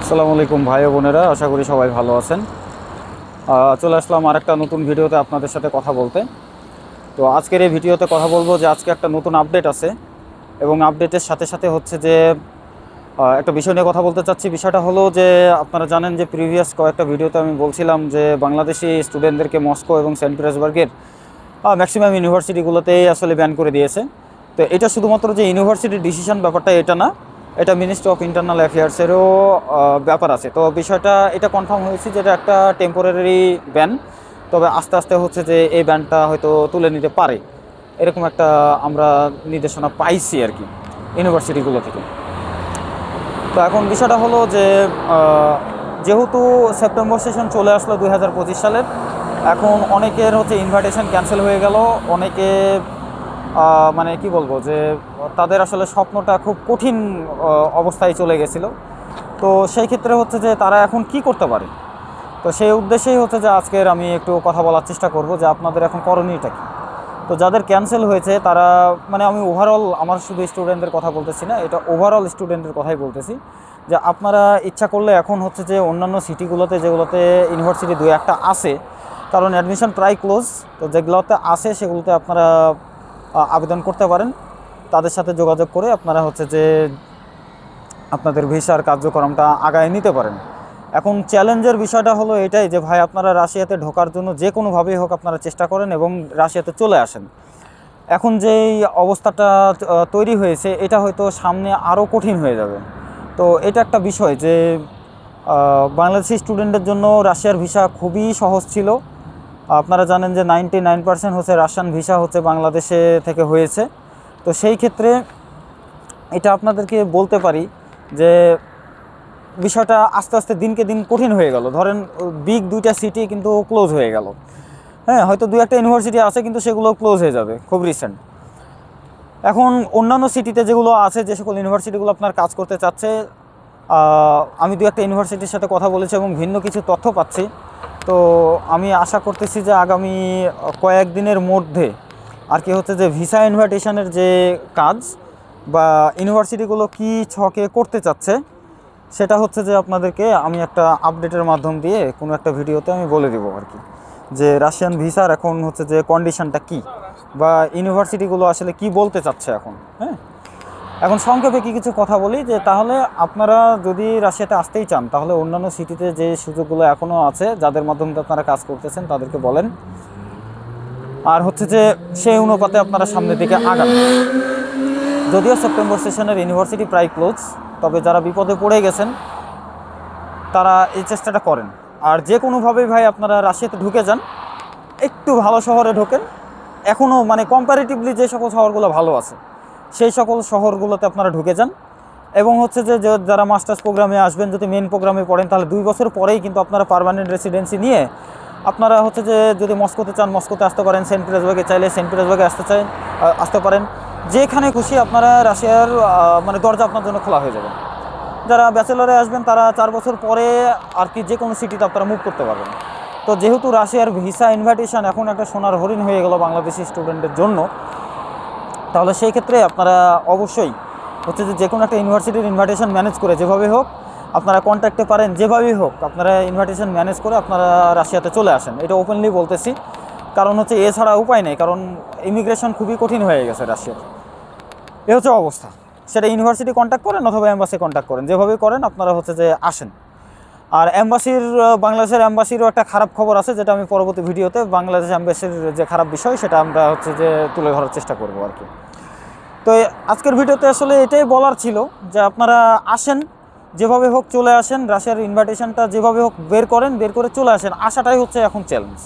আসসালামু আলাইকুম ভাই বোনেরা, আশা করি সবাই ভালো আছেন। চলে আসলাম আর একটা নতুন ভিডিওতে আপনাদের সাথে কথা বলতে। তো আজকের এই ভিডিওতে কথা বলব যে আজকে একটা নতুন আপডেট আছে এবং আপডেটের সাথে সাথে হচ্ছে যে একটা বিষয় নিয়ে কথা বলতে চাচ্ছি। বিষয়টা হলো যে, আপনারা জানেন যে প্রিভিয়াস কয়েকটা ভিডিওতে আমি বলছিলাম যে, বাংলাদেশি স্টুডেন্টদেরকে মস্কো এবং সেন্ট পিটার্সবার্গের ম্যাক্সিমাম ইউনিভার্সিটিগুলোতেই আসলে ব্যান করে দিয়েছে। তো এটা শুধুমাত্র যে ইউনিভার্সিটির ডিসিশন ব্যাপারটা, এটা না। এটা মিনিস্ট্রি অফ ইন্টারনাল অ্যাফেয়ার্সেরও ব্যাপার আছে। তো বিষয়টা, এটা কনফার্ম হয়েছে যে এটা একটা টেম্পোরারি ব্যান তবে আস্তে আস্তে হচ্ছে যে এই ব্যানটা হয়তো তুলে নিতে পারে। এরকম একটা আমরা নির্দেশনা পাইছি আর কি ইউনিভার্সিটিগুলো থেকে। তো এখন বিষয়টা হলো যে যেহেতু সেপ্টেম্বর সেশন চলে আসলো দুই হাজার পঁচিশ সালের, এখন অনেকের হচ্ছে ইনভাইটেশন ক্যান্সেল হয়ে গেল, অনেকে মানে কি বলব যে, তাদের আসলে স্বপ্নটা খুব কঠিন অবস্থায় চলে গেছিল। তো সেই ক্ষেত্রে হচ্ছে যে, তারা এখন কি করতে পারে? তো সেই উদ্দেশ্যেই হচ্ছে যে, আজকের আমি একটু কথা বলার চেষ্টা করব যে, আপনাদের এখন করণীয়টা কী? তো যাদের ক্যান্সেল হয়েছে, তারা মানে আমি ওভারঅল আমার শুধু স্টুডেন্টদের কথা বলতেছি না, এটা ওভারঅল স্টুডেন্টের কথাই বলতেছি। যে, আপনারা ইচ্ছা করলে এখন হচ্ছে যে, অন্যান্য সিটিগুলোতে যেগুলোতে ইউনিভার্সিটি দু একটা আছে, কারণ অ্যাডমিশন প্রায় ক্লোজ তো যেগুলোতে আছে, সেগুলোতে আপনারা আবেদন করতে পারেন। তাদের সাথে যোগাযোগ করে আপনারা হচ্ছে যে আপনাদের ভিসার কার্যক্রমটা আগায় নিতে পারেন। এখন চ্যালেঞ্জের বিষয়টা হলো এটাই যে ভাই, আপনারা রাশিয়াতে ঢোকার জন্য যে কোনোভাবেই হোক আপনারা চেষ্টা করেন এবং রাশিয়াতে চলে আসেন। এখন যেই অবস্থাটা তৈরি হয়েছে, এটা হয়তো সামনে আরও কঠিন হয়ে যাবে। তো এটা একটা বিষয় যে বাংলাদেশি স্টুডেন্টের জন্য রাশিয়ার ভিসা খুবই সহজ ছিল। আপনারা জানেন যে নাইনটি নাইন পার্সেন্ট হচ্ছে রাশিয়ান ভিসা হচ্ছে বাংলাদেশে থেকে হয়েছে। তো সেই ক্ষেত্রে এটা আপনাদেরকে বলতে পারি যে বিষয়টা আস্তে আস্তে দিনকে দিন কঠিন হয়ে গেল। ধরেন, বিগ দুইটা সিটি কিন্তু ক্লোজ হয়ে গেল। হ্যাঁ হয়তো দু একটা ইউনিভার্সিটি আছে কিন্তু সেগুলো ক্লোজ হয়ে যাবে খুব রিসেন্ট এখন অন্যান্য সিটিতে যেগুলো আছে, যে সকল ইউনিভার্সিটিগুলো আপনার কাজ করতে চাচ্ছে আমি দু একটা ইউনিভার্সিটির সাথে কথা বলেছি এবং ভিন্ন কিছু তথ্য পাচ্ছি। তো আমি আশা করতেছি যে আগামী কয়েকদিনের মধ্যে আর কি হচ্ছে যে ভিসা ইনভাইটেশনের যে কাজ বা ইউনিভার্সিটিগুলো কি ছকে করতে চাচ্ছে, সেটা হচ্ছে যে আপনাদেরকে আমি একটা আপডেটের মাধ্যম দিয়ে কোনো একটা ভিডিওতে আমি বলে দিব আর কি। যে রাশিয়ান ভিসার এখন হচ্ছে যে কন্ডিশনটা কি বা ইউনিভার্সিটিগুলো আসলে কি বলতে চাচ্ছে এখন হ্যাঁ? এখন সংক্ষেপে কি কিছু কথা বলি, যে তাহলে আপনারা যদি রাশিয়াতে আসতেই চান, তাহলে অন্যান্য সিটিতে যে সুযোগগুলো এখনও আছে, যাদের মাধ্যমে আপনারা কাজ করতেছেন, তাদেরকে বলেন। আর হচ্ছে যে সেই অনুপাতে আপনারা সামনের দিকে আগান। যদিও সেপ্টেম্বর সেশনের ইউনিভার্সিটি প্রায় ক্লোজ, তবে যারা বিপদে পড়ে গেছেন, তারা এই চেষ্টাটা করেন। আর যে কোনোভাবেই ভাই আপনারা রাশিয়াতে ঢুকে যান, একটু ভালো শহরে ঢোকেন। এখনও মানে কম্পারেটিভলি যে সকল শহরগুলো ভালো আছে সেই সকল শহরগুলোতে আপনারা ঢুকে যান। এবং হচ্ছে যে যারা মাস্টার্স প্রোগ্রামে আসবেন, যদি মেন প্রোগ্রামে পড়েন, তাহলে দুই বছর পরেই কিন্তু আপনারা পারমানেন্ট রেসিডেন্সি নিয়ে আপনারা হচ্ছে যে, যদি মস্কোতে চান, মস্কোতে আসতে পারেন, সেন্ট পিটার্সবার্গে চাইলে সেন্ট পিটার্সবার্গে আসতে চান আসতে পারেন। যেখানে খুশি আপনারা রাশিয়ার মানে দরজা আপনার জন্য খোলা হয়ে যাবে। যারা ব্যাচেলরে আসবেন, তারা চার বছর পরে আর কি যে কোনো সিটিতে আপনারা মুভ করতে পারবেন। তো যেহেতু রাশিয়ার ভিসা ইনভাইটেশন এখন একটা সোনার হরিণ হয়ে গেল বাংলাদেশি স্টুডেন্টের জন্য তাহলে সেই ক্ষেত্রে আপনারা অবশ্যই হচ্ছে যে যে কোনো একটা ইউনিভার্সিটির ইনভাইটেশন ম্যানেজ করে যেভাবে হোক আপনারা কন্ট্যাক্টে পারেন, যেভাবেই হোক আপনারা ইনভাইটেশন ম্যানেজ করে আপনারা রাশিয়াতে চলে আসেন। এটা ওপেনলি বলতেছি। কারণ হচ্ছে এছাড়া উপায় নেই, কারণ ইমিগ্রেশন খুবই কঠিন হয়ে গেছে রাশিয়ার এ হচ্ছে অবস্থা। সেটা ইউনিভার্সিটি কন্ট্যাক্ট করেন অথবা অ্যাম্বাসি কন্ট্যাক্ট করেন, যেভাবেই করেন আপনারা হচ্ছে যে আসেন। আর অ্যাম্বাসির বাংলাদেশের অ্যাম্বাসিরও একটা খারাপ খবর আছে, যেটা আমি পরবর্তী ভিডিওতে বাংলাদেশ অ্যাম্বাসির যে খারাপ বিষয়, সেটা আমরা হচ্ছে যে তুলে ধরার চেষ্টা করব আর কি। তো আজকের ভিডিওতে আসলে এটাই বলার ছিল যে আপনারা আসেন, যেভাবে হোক চলে আসেন, রাশিয়ার ইনভাইটেশনটা যেভাবে হোক বের করেন, বের করে চলে আসেন, আসাটাই হচ্ছে এখন চ্যালেঞ্জ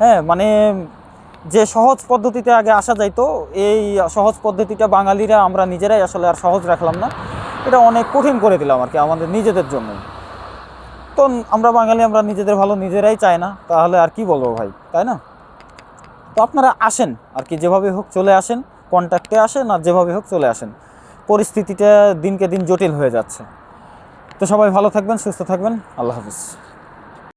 হ্যাঁ মানে যে সহজ পদ্ধতিতে আগে আসা যাইতো, এই সহজ পদ্ধতিটা বাঙালিরা, আমরা নিজেরাই আসলে আর সহজ রাখলাম না। এটা অনেক কঠিন করে দিলাম আর কি আমাদের নিজেদের জন্য। তো আমরা বাঙালি, আমরা নিজেদের ভালো নিজেরাই চাই না, তাহলে আর কি বলব ভাই, তাই না? তো আপনারা আসেন আর কি, যেভাবে হোক চলে আসেন। কন্ট্যাক্টে আসেন আর যেভাবে হোক চলে আসেন। পরিস্থিতিটা দিনকে দিন জটিল হয়ে যাচ্ছে। তো সবাই ভালো থাকবেন, সুস্থ থাকবেন। আল্লাহ হাফিজ।